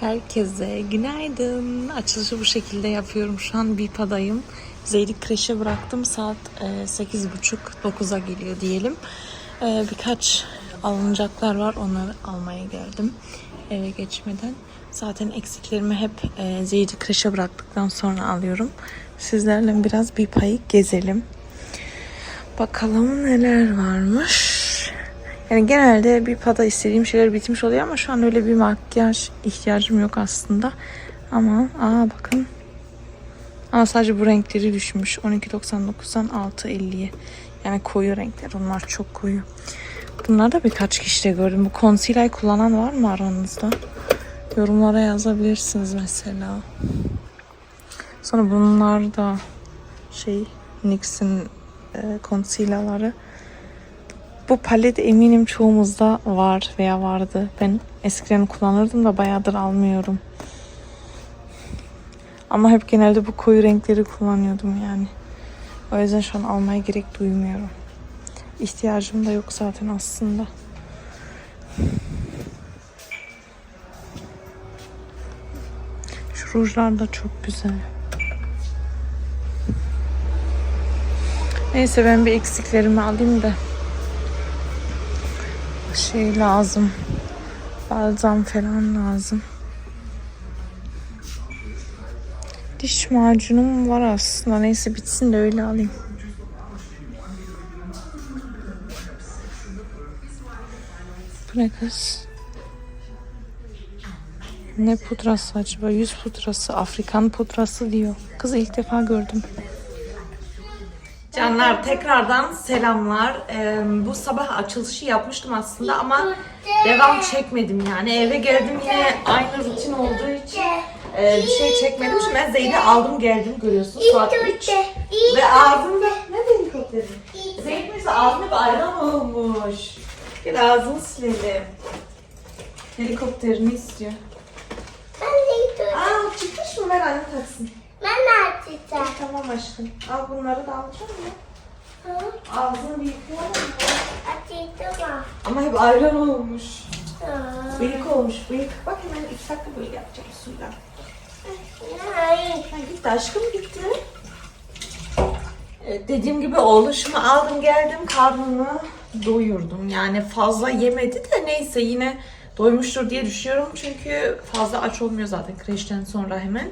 Herkese günaydın. Açılışı bu şekilde yapıyorum. Şu an BİPA'dayım. Zeydi kreşe bıraktım. Saat e, 8.30-9'a geliyor diyelim. E, birkaç alınacaklar var. Onları almaya geldim. Eve geçmeden. Zaten eksiklerimi hep e, Zeydi kreşe bıraktıktan sonra alıyorum. Sizlerle biraz BİPA'yı gezelim. Bakalım neler varmış. Yani genelde bir pada istediğim şeyler bitmiş oluyor ama şu an öyle bir makyaj ihtiyacım yok aslında. Ama aa bakın. Ama sadece bu renkleri düşmüş. 12.99'dan 6.50'ye. Yani koyu renkler. Onlar çok koyu. Bunları da birkaç kişide gördüm. Bu concealer kullanan var mı aranızda? Yorumlara yazabilirsiniz mesela. Sonra bunlar da şey NYX'in e, concealer'ları. Bu palet eminim çoğumuzda var veya vardı. Ben eskiden kullanırdım da bayağıdır almıyorum. Ama hep genelde bu koyu renkleri kullanıyordum yani. O yüzden şu an almaya gerek duymuyorum. İhtiyacım da yok zaten aslında. Şu rujlar da çok güzel. Neyse ben bir eksiklerimi alayım da şey lazım. Balzam falan lazım. Diş macunum var aslında. Neyse bitsin de öyle alayım. Bu ne kız? Ne pudrası acaba? Yüz pudrası, Afrikan pudrası diyor. Kız ilk defa gördüm. Canlar tekrardan selamlar. Ee, bu sabah açılışı yapmıştım aslında ama devam çekmedim yani. Eve geldim yine aynı rutin olduğu için e, bir şey çekmedim. Şimdi ben Zeyd'i aldım geldim görüyorsunuz saat 3. Ve ağzımda ne helikopteri? Zeyd mesela ağzında bir ayran olmuş. Gel ağzını silelim. Helikopterini istiyor. Ben dur. Aa çıkmış mı? Ver anne taksın. Ben açacağım. Tamam aşkım. Al bunları da alacağım ya. Hı? Ağzını bir yıkayalım mı? Açacağım. Ama hep ayran olmuş. Hı. Bıyık olmuş. Bıyık. Bak hemen iki dakika böyle yapacağım suyla. Hayır. Ha, gitti aşkım gitti. Ee, dediğim gibi oğluşumu aldım geldim karnını doyurdum. Yani fazla yemedi de neyse yine doymuştur diye düşünüyorum. Çünkü fazla aç olmuyor zaten kreşten sonra hemen.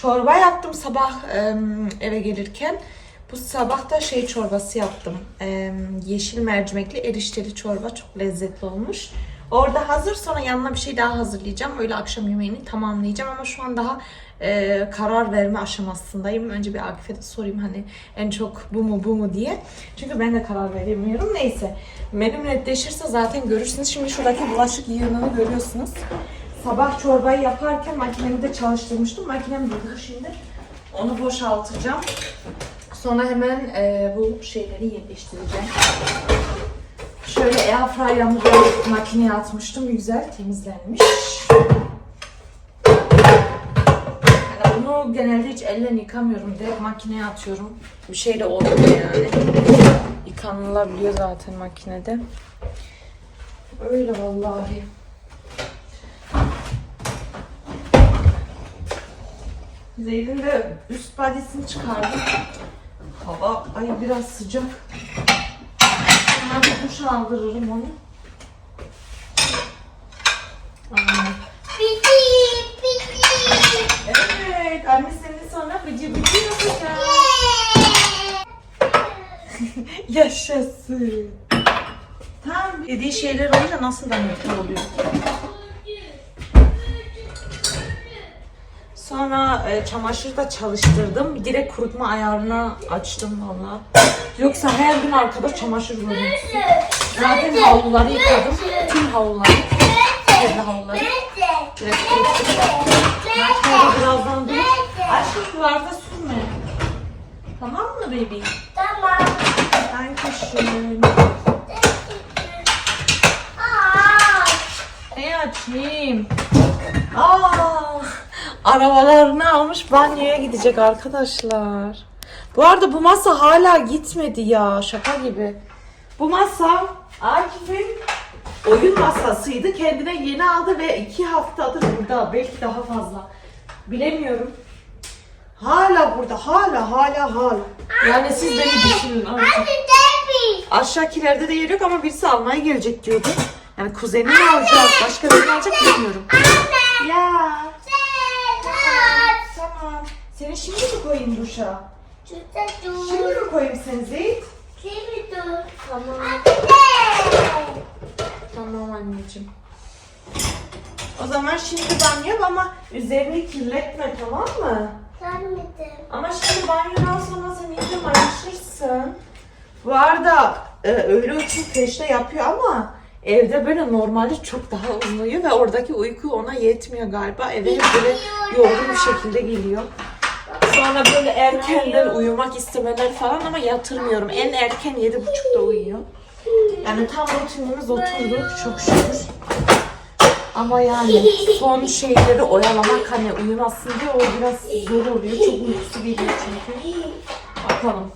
Çorba yaptım sabah eve gelirken. Bu sabah da şey çorbası yaptım. Yeşil mercimekli erişteli çorba çok lezzetli olmuş. Orada hazır sonra yanına bir şey daha hazırlayacağım. Öyle akşam yemeğini tamamlayacağım ama şu an daha e, karar verme aşamasındayım. Önce bir Akif'e de sorayım hani en çok bu mu bu mu diye. Çünkü ben de karar veremiyorum. Neyse. Menüm netleşirse zaten görürsünüz. Şimdi şuradaki bulaşık yığınını görüyorsunuz. Sabah çorbayı yaparken makinemi de çalıştırmıştım. Makinem durdu şimdi. Onu boşaltacağım. Sonra hemen e, bu şeyleri yerleştireceğim. Şöyle airfryer'ımı da makineye atmıştım. Güzel temizlenmiş. Yani bunu genelde hiç elle yıkamıyorum. Direkt makineye atıyorum. Bir şey de olmuyor yani. Yıkanılabiliyor zaten makinede. Öyle vallahi. Zeyn'in de üst badisini çıkardım. Hava ay biraz sıcak. Hemen duş aldırırım onu. Bitti. Bitti. Evet, anne senin sonra bıcı bıcı yapacak. Yaşasın. Tam dediği şeyler olunca nasıl da mutlu oluyor. Sonra e, çamaşır da çalıştırdım. Direkt kurutma ayarına açtım valla. Yoksa her gün arkada çamaşır görüntüsü. Zaten havluları yıkadım. Tüm havluları. Kirli havluları. Direkt kuruttum. Makinede birazdan dur. Aşkım duvarda sürme. Tamam mı bebeğim? Tamam. Dankeschön. Aa. Ne açayım? Aa, arabalarını almış banyoya gidecek arkadaşlar. Bu arada bu masa hala gitmedi ya şaka gibi. Bu masa Akif'in oyun masasıydı. Kendine yeni aldı ve iki haftadır burada. Belki daha fazla. Bilemiyorum. Hala burada. Hala hala hala. Yani siz beni düşünün artık. Aşağıkilerde de yer yok ama birisi almaya gelecek diyordu. Yani kuzenini alacağız. Başka birini alacak bilmiyorum. Ya. Seni şimdi mi koyayım duşa? Şimdi mi koyayım seni Zeyt? Şimdi dur. Tamam. Hadi. Tamam anneciğim. O zaman şimdi banyo yap ama üzerini kirletme tamam mı? Sanmadım. Ama şimdi banyodan sonra sen iyice mayışırsın. Bu arada e, öğle uykusunu kreşte yapıyor ama evde böyle normalde çok daha uzun uyuyor ve oradaki uyku ona yetmiyor galiba. Eve hep böyle yorgun bir şekilde geliyor. Sonra böyle erkenden uyumak istemeler falan ama yatırmıyorum. En erken yedi buçukta uyuyor. Yani tam rutinimiz oturdu çok şükür. Ama yani son şeyleri oyalamak hani uyumasın diye o biraz zor oluyor. Çok uykusu geliyor çünkü. Bakalım.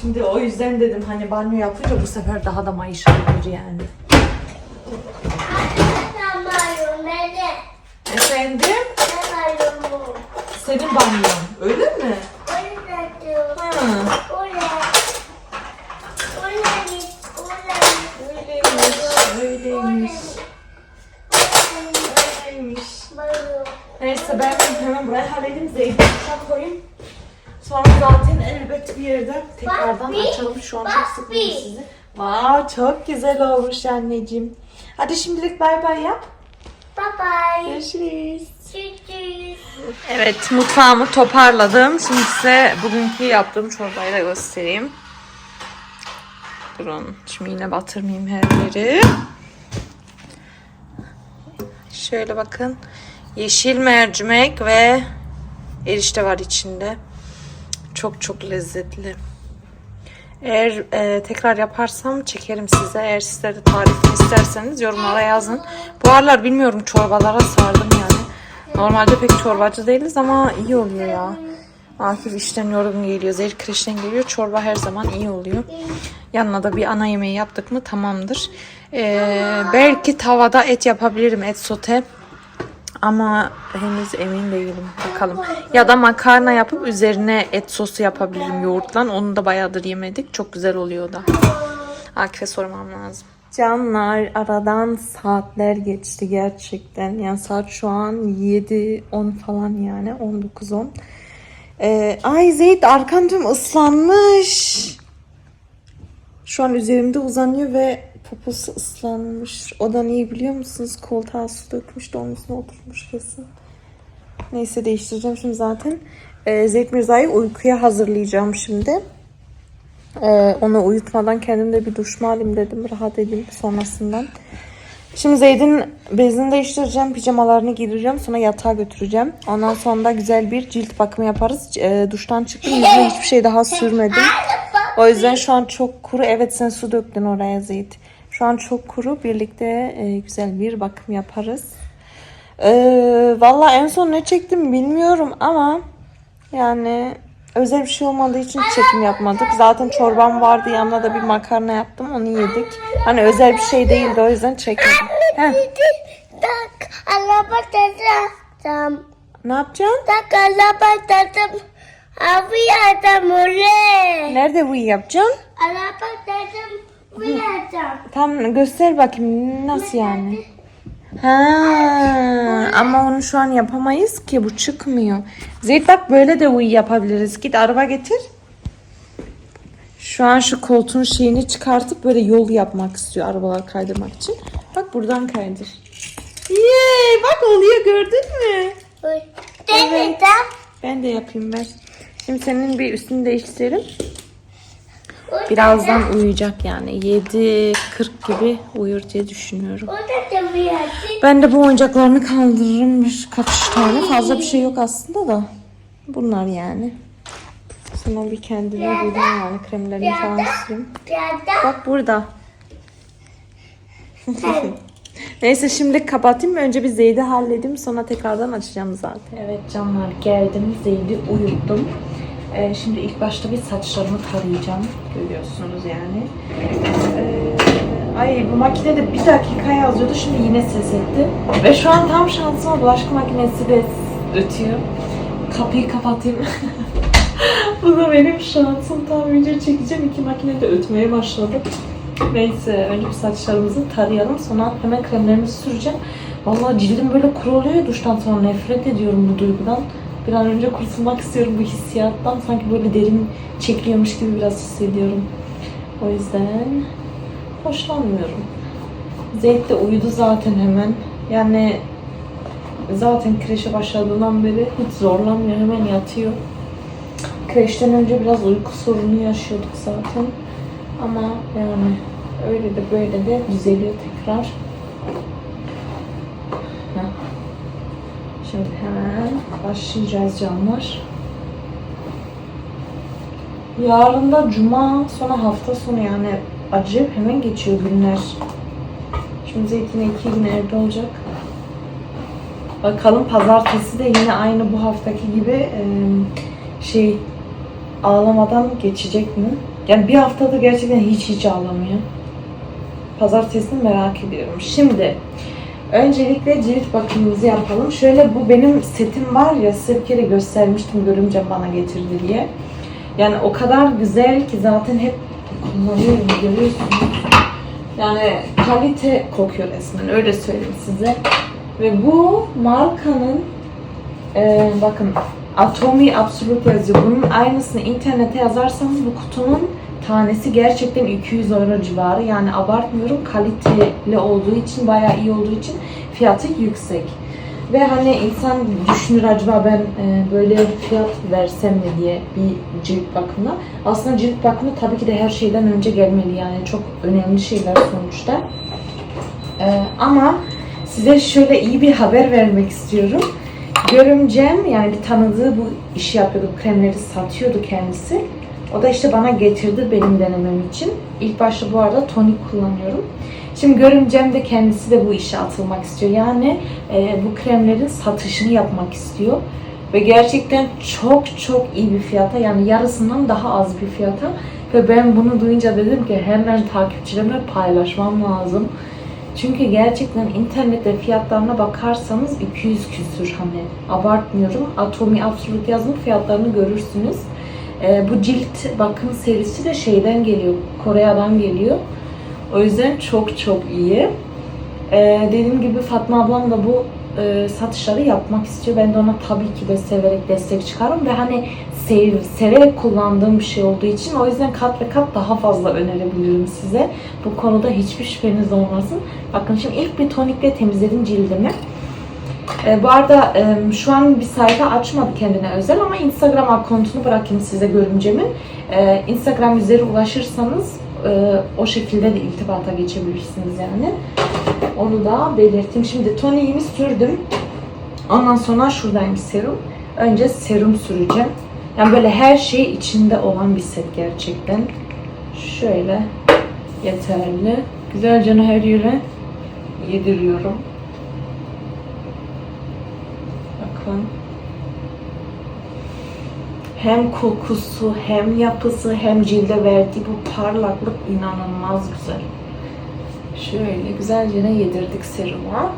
Şimdi o yüzden dedim hani banyo yapınca bu sefer daha da mayışabilir yani. Sanmıyorum. Nerede? Efendim? Senin banyon. Öyle mi? Ha. Öyleymiş. Öyleymiş. Öyleymiş. Neyse ben hemen buraya halledeyim. Zeytin koyayım. Sonra zaten elbet bir yerde tekrardan Bak açalım. Şu an çok sıkıldım sizi. Wow, çok güzel olmuş anneciğim. Hadi şimdilik bay bay yap. Bye bye. Görüşürüz. Evet mutfağımı toparladım. Şimdi size bugünkü yaptığım çorbayı da göstereyim. Durun. Şimdi yine batırmayayım her yeri. Şöyle bakın. Yeşil mercimek ve erişte var içinde. Çok çok lezzetli. Eğer e, tekrar yaparsam çekerim size. Eğer sizler de tarifini isterseniz yorumlara yazın. Bu aralar bilmiyorum çorbalara sardım yani. Normalde pek çorbacı değiliz ama iyi oluyor ya. Akif işten yorgun geliyor, Zehir kreşten geliyor. Çorba her zaman iyi oluyor. Yanına da bir ana yemeği yaptık mı tamamdır. Ee, belki tavada et yapabilirim, et sote. Ama henüz emin değilim. Bakalım. Ya da makarna yapıp üzerine et sosu yapabilirim yoğurtla. Onu da bayağıdır yemedik. Çok güzel oluyor da. Akif'e sormam lazım. Canlar aradan saatler geçti gerçekten. Yani saat şu an 7-10 falan yani. 19-10. Ee, ay Zeyt arkam tüm ıslanmış. Şu an üzerimde uzanıyor ve poposu ıslanmış. O da niye biliyor musunuz? Koltuğa su dökmüş de onun üstüne oturmuş kesin. Neyse değiştireceğim şimdi zaten. Ee, Zeyt Mirza'yı uykuya hazırlayacağım şimdi. Ee, onu uyutmadan kendim bir duş mu alayım dedim. Rahat edeyim sonrasından. Şimdi Zeyd'in bezini değiştireceğim. Pijamalarını giydireceğim. Sonra yatağa götüreceğim. Ondan sonra da güzel bir cilt bakımı yaparız. Ee, duştan çıktım. Yüzüme hiçbir şey daha sürmedim. O yüzden şu an çok kuru. Evet sen su döktün oraya Zeyd. Şu an çok kuru. Birlikte e, güzel bir bakım yaparız. Ee, Valla en son ne çektim bilmiyorum ama yani özel bir şey olmadığı için çekim yapmadık. Zaten çorbam vardı yanına da bir makarna yaptım onu yedik. Hani özel bir şey değildi o yüzden çekmedim. Heh, araba tadım. ne yapacaksın? Tak araba tadım. Abi adam. Nerede bu yapacaksın? Araba tadım. Bu. Tam göster bakayım nasıl yani? Ha, ama onu şu an yapamayız ki bu çıkmıyor. Zeyt bak böyle de uyu yapabiliriz. Git araba getir. Şu an şu koltuğun şeyini çıkartıp böyle yol yapmak istiyor arabalar kaydırmak için. Bak buradan kaydır. Yey bak oluyor gördün mü? Tam. Ben de yapayım ben. Şimdi senin bir üstünü değiştirelim. Birazdan uyuyacak yani. 7.40 gibi uyur diye düşünüyorum. Ben de bu oyuncaklarını kaldırırım birkaç tane. Fazla bir şey yok aslında da. Bunlar yani. Sonra bir kendime bulayım yani kremlerini falan süreyim. Bak burada. Neyse şimdi kapatayım. Önce bir Zeyd'i halledeyim. Sonra tekrardan açacağım zaten. Evet canlar geldim. Zeyd'i uyuttum. Ee, şimdi ilk başta bir saçlarımı tarayacağım. Görüyorsunuz yani. Ee, Ay bu makine de bir dakika yazıyordu şimdi yine ses etti. Ve şu an tam şansıma bulaşık makinesi de ötüyor. Kapıyı kapatayım. bu da benim şansım. Tam video çekeceğim. iki makine de ötmeye başladı. Neyse önce bir saçlarımızı tarayalım. Sonra hemen kremlerimizi süreceğim. Vallahi cildim böyle kuruluyor duştan sonra nefret ediyorum bu duygudan. Bir an önce kurtulmak istiyorum bu hissiyattan. Sanki böyle derin çekiliyormuş gibi biraz hissediyorum. O yüzden hoşlanmıyorum. Zeyt de uyudu zaten hemen. Yani zaten kreşe başladığından beri hiç zorlanmıyor. Hemen yatıyor. Kreşten önce biraz uyku sorunu yaşıyorduk zaten. Ama yani öyle de böyle de düzeliyor tekrar. Heh. Şimdi hemen başlayacağız canlar. Yarın da cuma sonra hafta sonu yani acayip hemen geçiyor günler. Şimdi Zeytin iki gün evde olacak. Bakalım pazartesi de yine aynı bu haftaki gibi e, şey ağlamadan geçecek mi? Yani bir haftada gerçekten hiç hiç ağlamıyor. Pazartesini merak ediyorum. Şimdi öncelikle cilt bakımımızı yapalım. Şöyle bu benim setim var ya size göstermiştim görümcem bana getirdi diye. Yani o kadar güzel ki zaten hep kullanıyorum görüyorsunuz. Yani kalite kokuyor resmen öyle söyleyeyim size. Ve bu markanın e, bakın Atomi Absolute yazıyor. Bunun aynısını internete yazarsanız bu kutunun tanesi gerçekten 200 euro civarı. Yani abartmıyorum kaliteli olduğu için bayağı iyi olduğu için fiyatı yüksek. Ve hani insan düşünür acaba ben e, böyle fiyat versem mi diye bir cilt bakımına. Aslında cilt bakımı tabii ki de her şeyden önce gelmeli yani çok önemli şeyler sonuçta. E, ama size şöyle iyi bir haber vermek istiyorum. Görümcem yani bir tanıdığı bu işi yapıyordu, kremleri satıyordu kendisi. O da işte bana getirdi benim denemem için. İlk başta bu arada tonik kullanıyorum. Şimdi görümcem de kendisi de bu işe atılmak istiyor. Yani e, bu kremlerin satışını yapmak istiyor. Ve gerçekten çok çok iyi bir fiyata yani yarısından daha az bir fiyata. Ve ben bunu duyunca dedim ki hemen takipçilerime paylaşmam lazım. Çünkü gerçekten internette fiyatlarına bakarsanız 200 küsür hani abartmıyorum. Atomi Absolute yazın fiyatlarını görürsünüz. Ee, bu cilt bakım serisi de şeyden geliyor, Kore'den geliyor. O yüzden çok çok iyi. Ee, dediğim gibi Fatma ablam da bu e, satışları yapmak istiyor. Ben de ona tabii ki de severek destek çıkarım ve hani sev, severek kullandığım bir şey olduğu için o yüzden kat ve kat daha fazla önerebilirim size. Bu konuda hiçbir şüpheniz olmasın. Bakın şimdi ilk bir tonikle temizledim cildimi. E, bu arada e, şu an bir sayfa açmadı kendine özel ama Instagram account'unu bırakayım size görümcemin. E, Instagram üzeri ulaşırsanız e, o şekilde de iltibata geçebilirsiniz yani. Onu da belirteyim. Şimdi toniğimi sürdüm. Ondan sonra şuradan bir serum. Önce serum süreceğim. Yani böyle her şey içinde olan bir set gerçekten. Şöyle yeterli. Güzelce her yere yediriyorum. Bakın. Hem kokusu, hem yapısı, hem cilde verdiği bu parlaklık inanılmaz güzel. Şöyle güzelce yedirdik seruma.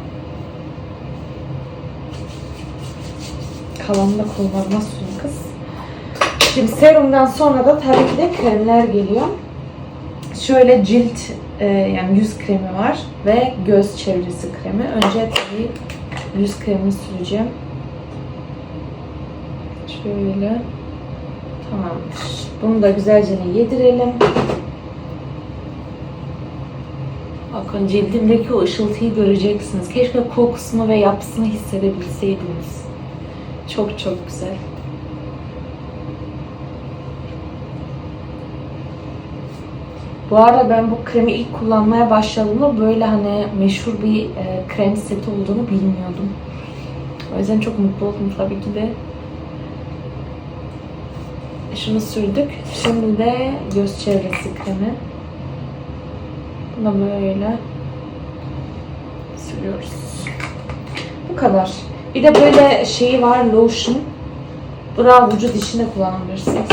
Kalanını da kollarıma sürün kız. Şimdi serumdan sonra da tabii ki de kremler geliyor. Şöyle cilt e, yani yüz kremi var ve göz çevresi kremi. Önce tabii yüz kremini süreceğim. Şöyle. Tamamdır. Bunu da güzelce yedirelim. Bakın cildimdeki o ışıltıyı göreceksiniz. Keşke kokusunu ve yapısını hissedebilseydiniz. Çok çok güzel. Bu arada ben bu kremi ilk kullanmaya başladığımda böyle hani meşhur bir e, krem seti olduğunu bilmiyordum. O yüzden çok mutlu oldum tabii ki de. Şunu sürdük. Şimdi de göz çevresi kremi. Bunu böyle sürüyoruz. Bu kadar. Bir de böyle şeyi var lotion. Bu da vücut içinde kullanabilirsiniz.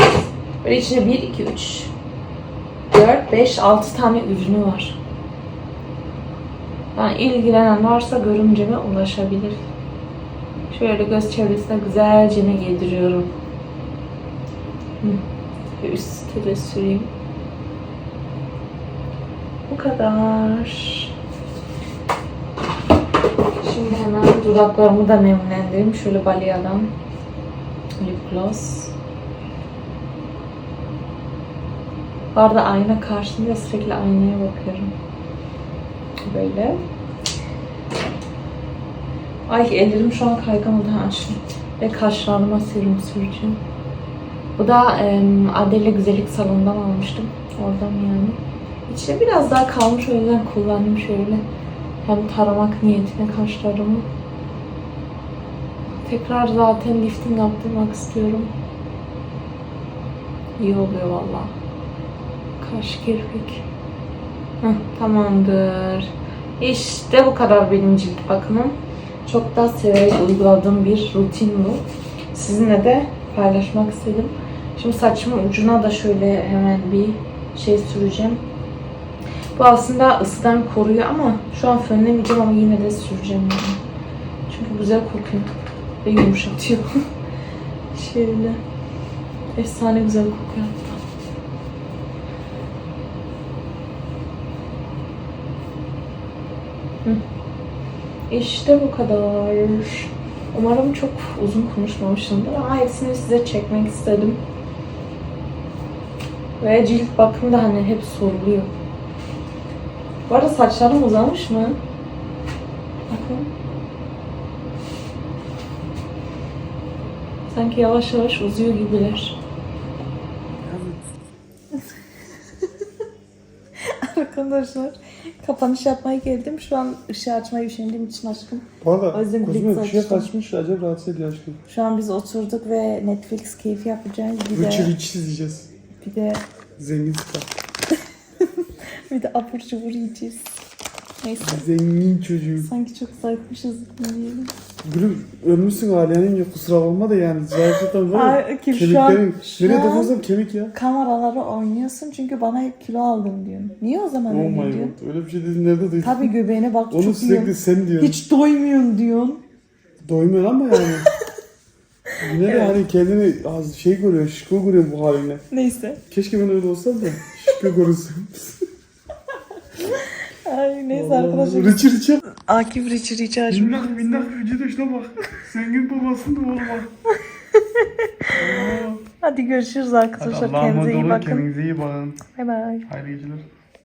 Böyle içinde 1, 2, 3, 4, 5, 6 tane ürünü var. Yani ilgilenen varsa görümceme ulaşabilir. Şöyle göz çevresine güzelce ne yediriyorum. Bir üstte de süreyim. Bu kadar. Şimdi hemen dudaklarımı da nemlendireyim. Şöyle Balea'dan lip gloss. Bu arada ayna karşımda sürekli aynaya bakıyorum. Böyle. Ay ellerim şu an kaygan daha açtım. Ve kaşlarıma serum süreceğim. Bu da em, Adele Güzellik Salonu'ndan almıştım. Oradan yani. İçine biraz daha kalmış o yüzden kullandım şöyle. Hem taramak niyetine kaşlarımı. Tekrar zaten lifting yaptırmak istiyorum. İyi oluyor valla. Kaş kirpik. Heh, tamamdır. İşte bu kadar benim cilt bakımım. Çok da severek uyguladığım bir rutin bu. Sizinle de paylaşmak istedim. Şimdi saçımın ucuna da şöyle hemen bir şey süreceğim. Bu aslında ısıdan koruyor ama şu an fönlemeyeceğim ama yine de süreceğim yani. Çünkü güzel kokuyor ve yumuşatıyor. şöyle. Efsane güzel kokuyor. İşte bu kadar. Umarım çok uzun konuşmamışımdır ama hepsini size çekmek istedim. Ve cilt bakımı da hani hep soruluyor. Bu arada saçlarım uzamış mı? Bakın. Sanki yavaş yavaş uzuyor gibiler. Arkadaşlar kapanış yapmaya geldim. Şu an ışığı açmayı üşendiğim için aşkım. Bu arada gözüme birlikte bir şey açtım. kaçmış acayip rahatsız ediyor aşkım. Şu an biz oturduk ve Netflix keyfi yapacağız. Bir de, Rich izleyeceğiz. bir de, Zengin star. bir de apur çubur yiyeceğiz. Neyse. Zengin çocuğum. Sanki çok zayıfmışız diyelim. Gülüm ölmüşsün yok kusura bakma da yani. Zayıflıktan var ya. Ay, kim şu an- Kemiklerin. şu Nereye dokunsam kemik ya. Kameraları oynuyorsun çünkü bana kilo aldım diyorsun. Niye o zaman Oh öyle my diyorsun? god. Öyle bir şey dedin nerede duydun? Tabii göbeğine bak Onu çok sürekli yiyorsun. sen diyorsun. Hiç doymuyorsun diyorsun. Doymuyor ama yani. Yine de hani kendini az şey görüyor, şıkı görüyor bu haline. Neyse. Keşke ben öyle olsam da şıkı görünsem. Ay neyse arkadaşlar. Richie Richie. Akif Riçi Riçi açmış. Minnak minnak vücuda şuna bak. Zengin babasın da oğlum bak. Hadi görüşürüz arkadaşlar. Allah'a Kendinize iyi bakın. Kendinize iyi bakın. Bay bay. Hayırlı geceler.